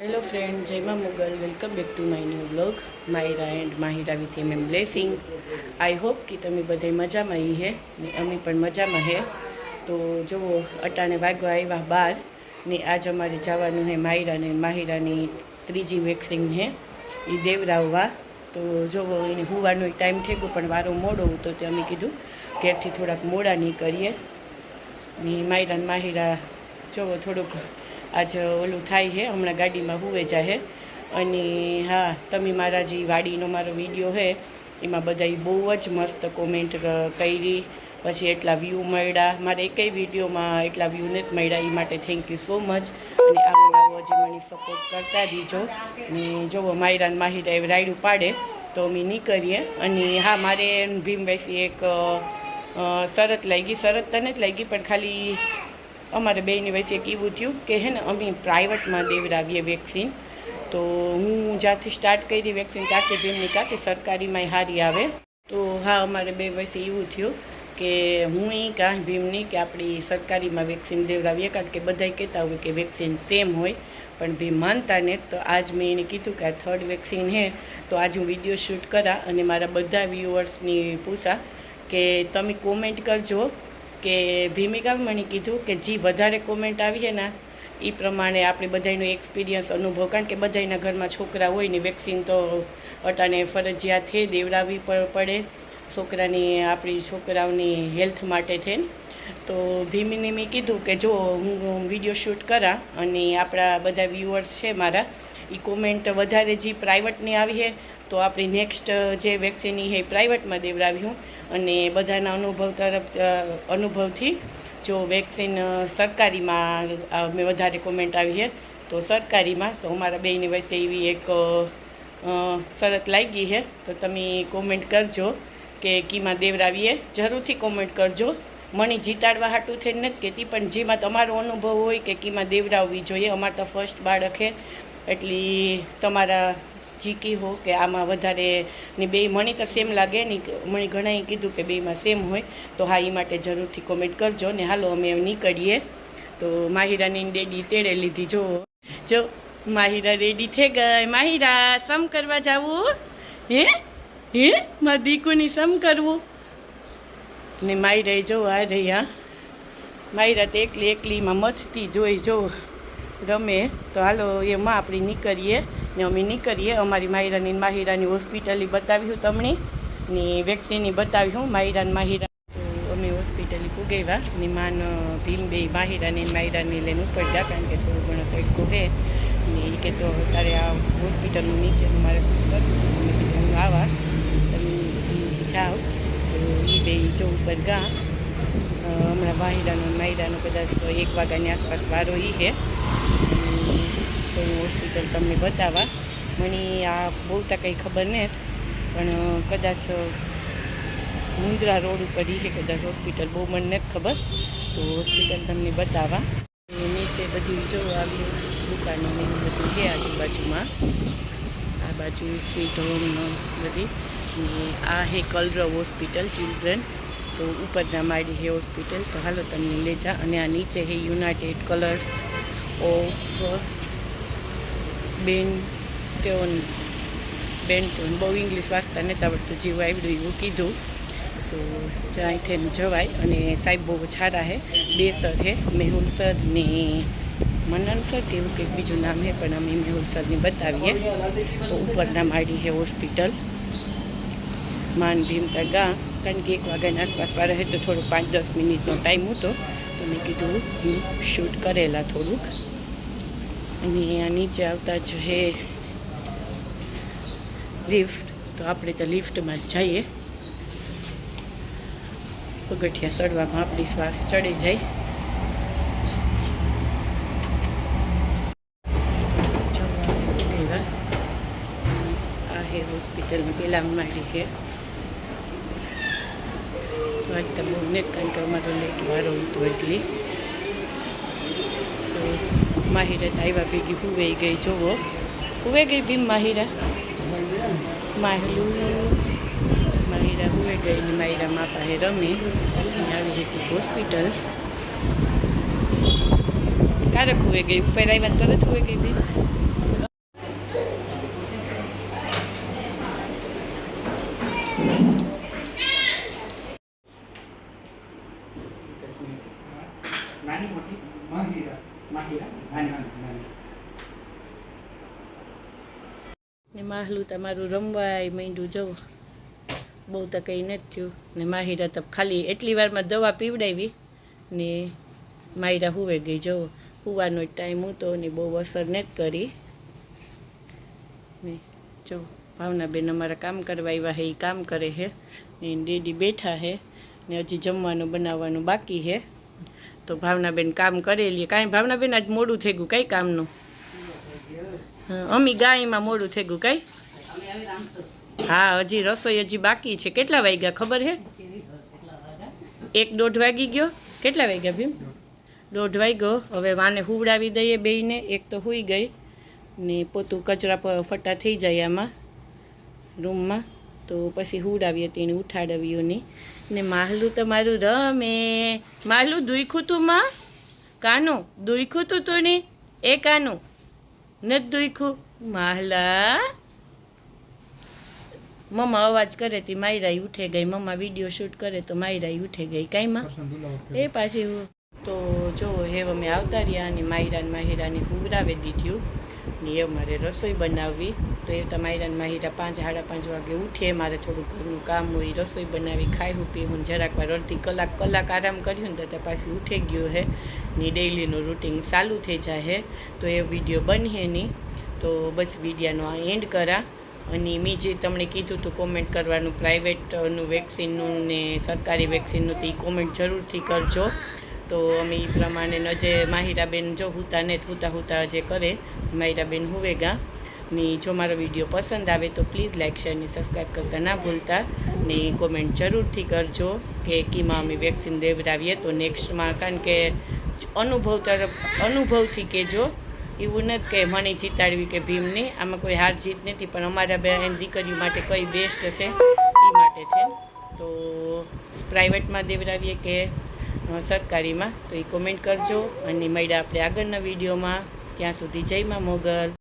Hello friend જયમાં Mughal welcome back to my new blog Myra and Mahira with M M blessing I hope કે તમે બધા મજામાં ઈ હે ને અમે પણ મજામાં હે. તો જુઓ અટાણે વાગવા આવ્યા બાર ને આજ અમારે જવાનું હે માયરા ને માહિરાની ત્રીજી વેક્સિંગ હે એ દેવરાવવા. તો જુઓ એને હુવાનો ટાઈમ થઈ પણ વારો મોડો હતો તે અમે કીધું ઘેરથી થોડાક મોડા નીકળીએ. ને માયરા માહિરા જુઓ થોડુંક આજ ઓલું થાય છે હમણાં ગાડીમાં હુવે જાહે. અને હા, તમે મારા જે વાડીનો મારો વીડિયો છે એમાં બધાય બહુ જ મસ્ત કોમેન્ટ કરી, પછી એટલા વ્યૂ મળ્યા. મારે એકેય વિડીયોમાં એટલા વ્યૂ નથી મળ્યા એ માટે થેન્ક યુ સો મચ અને આવો આવો જે મને સપોર્ટ કરતા દીજો. ને જુઓ માયરાન માહિર રાયડું પાડે, તો અમે નીકળીએ. અને હા, મારે ભીમભાઈથી એક શરત લાગી. શરત તને જ લાગી, પણ ખાલી અમારે બેની વચ્ચે એક એવું થયું કે હે ને, અમે પ્રાઇવેટમાં દેવડાવીએ વેક્સિન. તો હું જ્યાંથી સ્ટાર્ટ કરી વેક્સિન, ત્યાંથી ભીમની કાંથી સરકારીમાં હારી આવે. તો હા, અમારે બે વચ્ચે એવું થયું કે હું એ કાં ભીમની કે આપણી સરકારીમાં વેક્સિન દેવડાવીએ. કારણ કે બધાય કહેતા હોય કે વેક્સિન સેમ હોય, પણ ભીમ માનતા ને તો આજ મેં એને કીધું કે આ થર્ડ વેક્સિન હે, તો આજ હું વીડિયો શૂટ કરા અને મારા બધા વ્યુઅર્સની પૂછા કે તમે કોમેન્ટ કરજો. કે ભીમિકા મણી કીધું કે જે વધારે કોમેન્ટ આવી છે ને એ પ્રમાણે આપણે બધાનો એક્સપિરિયન્સ અનુભવ. કારણ કે બધાના ઘરમાં છોકરા હોય ને વેક્સિન તો અટાને ફરજિયાત છે દેવડાવવી પડે. છોકરાની, આપણી છોકરાઓની હેલ્થ માટે થઈને તો ભીમીને મેં કીધું કે જો હું વીડિયો શૂટ કરા અને આપણા બધા વ્યુઅર્સ છે મારા એ કોમેન્ટ વધારે જે પ્રાઇવેટની આવી છે. તો આપણી નેક્સ્ટ જે વેક્સિન એ પ્રાઇવેટમાં દેવડાવ્યું અને બધાના અનુભવ તરફ અનુભવથી જો વેક્સિન સરકારીમાં મેં વધારે કોમેન્ટ આવી છે, તો સરકારીમાં, તો અમારા બેયની વચ્ચે એવી એક શરત લાગી છે. તો તમે કોમેન્ટ કરજો કે કીમાં દેવરાવીએ જરૂરથી કોમેન્ટ કરજો. મને જીતાડવા હાટું થઈને નથી કહેતી, પણ જેમાં તમારો અનુભવ હોય કે કીમાં દેવરાવવી જોઈએ, અમારે તો ફર્સ્ટ બાળક છે. એટલી તમારા જીકી હો કે આમાં વધારે ને બે મણી તો સેમ લાગે ને મણી ઘણાએ કીધું કે બેમાં સેમ હોય, તો હા એ માટે જરૂરથી કોમેન્ટ કરજો ને હાલો, અમે નીકળીએ. તો માહિરાની ડેડી તેડે લીધી. જો જો, માહિરા રેડી થઈ ગઈ. માહિરા, સમ કરવા જાવું? હે? હે? મારા દીકુની સમ કરવું? ને માયરા જો, આ રહ્યા. માયરા તો એકલી એકલીમાં મથતી જોઈ, જો. રમે, તો હાલો એમાં આપણે નીકળીએ ને અમે નીકળીએ. અમારી માહિરાની માહિરાની હોસ્પિટલ બતાવ્યું તમને ને વેક્સિનની બતાવ્યું માહિરા ને માહિરા. અમે હોસ્પિટલ પુગેવા ને માન ભીમ બે માહિરાની માહિરાની લઈને ઉપર ગયા કારણ કે થોડું ઘણો તડકો હે. ને એ કે તો તારે આ હોસ્પિટલનું નીચે મારે શું કરવું? હું આવા, તમે જાઓ. તો એ બે જો ઉપર ગયા. હમણાં વાહિરાનો ને માહિરાનો કદાચ એક વાગ્યાની આસપાસ વારો એ છે તો હોસ્પિટલ તમને બતાવવા. મને આ બહુ તો કંઈ ખબર નથી, પણ કદાચ મુંદ્રા રોડ ઉપર છે, કદાચ હોસ્પિટલ બહુ મને નથી ખબર. તો હોસ્પિટલ તમને બતાવવા. નીચે બધું જો આવી દુકાનો ને બધું છે આજુબાજુમાં. આ બાજુ સ્વીટ હોમ બધી. ને આ હે કલરવ હોસ્પિટલ ચિલ્ડ્રન તો ઉપરના માળી હે હોસ્પિટલ તો હાલો તમને લઈ જા. અને આ નીચે હે United Colors of Benetton Benetton બહુ ઇંગ્લિશ વાંચતા નથી આવડતું જેવું આવડ્યું એવું કીધું. તો ત્યાંથી જવાય. અને સાહેબ બહુ સારા હે, બે સર હે, મેહુલ સર ને મનન સર કે એવું કંઈક બીજું નામ હે, પણ અમે મેહુલ સરને બતાવીએ. તો ઉપરના માળી હે હોસ્પિટલ. માન ભીમતા ગા. કારણ કે એક વાગ્યાની આસપાસ વાળા હે, તો થોડું પાંચ દસ મિનિટનો ટાઈમ હતો. તો મેં કીધું હું શૂટ કરેલા થોડુંક. અને આ નીચે આવતા જ હે લિફ્ટ તો આપણે તો લિફ્ટમાં જ જઈએ પગથિયા ચડવામાં આપણી શ્વાસ ચડી જાય એવા. આ હે હોસ્પિટલમાં પેલા મારી છે તો આજ તો બહુ ને કારણ કે અમારો લેટ વારો હતો એટલી તો માહિરા આવ્યા ભેગી હુવાઈ ગઈ જોવો હુવે ગઈ બીમ માહિરા? માહલુ માહિરા હુવે ગઈ ને માહિરા મા પાસે રમી. આવી હતી હોસ્પિટલ. ક્યારે હુવે ગઈ? ઉપર વાત તરત હુવે ગઈ ભીમ? નાની મોટી માહિરા. ને માહલું તમારું રમવાય, માંડ્યું જવું બહુ તો કંઈ નથી થયું. ને માહિરા તો ખાલી એટલી વારમાં દવા પીવડાવી ને માયરા હુવે ગઈ જવો હુવાનો ટાઈમ હતો ને બહુ અસર નથી કરી. ને જો, ભાવનાબેન અમારા કામ કરવા આવ્યા હે એ કામ કરે છે ને ડેડી બેઠા છે ને હજી જમવાનું બનાવવાનું બાકી છે તો ભાવનાબેન કામ કરેલી કાંઈ ભાવનાબેન આજ મોડું થઈ ગયું કઈ કામનું? અમી ગાયમાં મોડું થઈ ગયું કાંઈ? હા, હજી રસોઈ હજી બાકી છે. કેટલા વાગ્યા ખબર હે? એક દોઢ વાગી ગયો. કેટલા વાગ્યા ભીમ? દોઢ વાગ્યો. હવે વાને હુવડાવી દઈએ બેયને. એક તો હુઈ ગઈ ને પોતું કચરા ફટા થઈ જાય આમાં, રૂમમાં. તો પછી હુવડાવી હતી ને ઉઠાડવ્યું ને. ને માહલું તમારું રમે. માહલું દુઈખું તું માં? કાનું? દુઈખું તું તું ને? એ કાનું? નથી દુઈખું માહલા. મમ્મા અવાજ કરે તી માયરાઈ ઉઠે ગઈ. મમ્મા વીડિયો શૂટ કરે તો માયરાઈ ઉઠે ગઈ. કાંઈમાં એ પાછી હું. તો જો હેવ અમે આવતા રહ્યા અને માયરા ને માહિરાને હુવરાવી દીધું. ને એ મારે રસોઈ બનાવવી. તો એ તો માહિરા પાંચ, સાડા પાંચ વાગે ઉઠીએ મારે થોડું ઘરનું કામ હોય, રસોઈ બનાવી, ખાઈ, હું પીવું જરાક વાર અડધી કલાક કલાક આરામ કર્યું ને તો પાછી ઉઠી ગયો હે. ને ડેઈલીનું રૂટિન ચાલુ થઈ જાય હે. તો એ વીડિયો બનીએ નહીં. તો બસ વિડીયાનો આ એન્ડ કરા. અને મેં જે તમને કીધું હતું કોમેન્ટ કરવાનું પ્રાઇવેટનું વેક્સિનનું ને સરકારી વેક્સિનનું તો એ કોમેન્ટ જરૂરથી કરજો. તો અમે એ પ્રમાણે જે માહિરાબેન જો હુતા ને હુતા હુતા જે કરે, માહિરાબેન હુવેગા. ને જો મારો વીડિયો પસંદ આવે તો પ્લીઝ લાઇક શેર ને સબસ્ક્રાઈબ કરતા ના ભૂલતા. ને કોમેન્ટ જરૂરથી કરજો કે કીમાં અમે વેક્સિન દેવડાવીએ તો નેક્સ્ટમાં, કારણ કે અનુભવ તરફ, અનુભવથી કહેજો. એવું નથી કે મને જીતાડવી કે ભીમની, આમાં કોઈ હાર જીત નથી, પણ અમારા બેન દીકરીઓ માટે કઈ બેસ્ટ છે, એ માટે છે. તો પ્રાઇવેટમાં દેવડાવીએ કે સરકારીમાં, તો એ કોમેન્ટ કરજો. અને મળ્યા આપણે આગળના વિડીયોમાં. ત્યાં સુધી જયમાં મોગલ.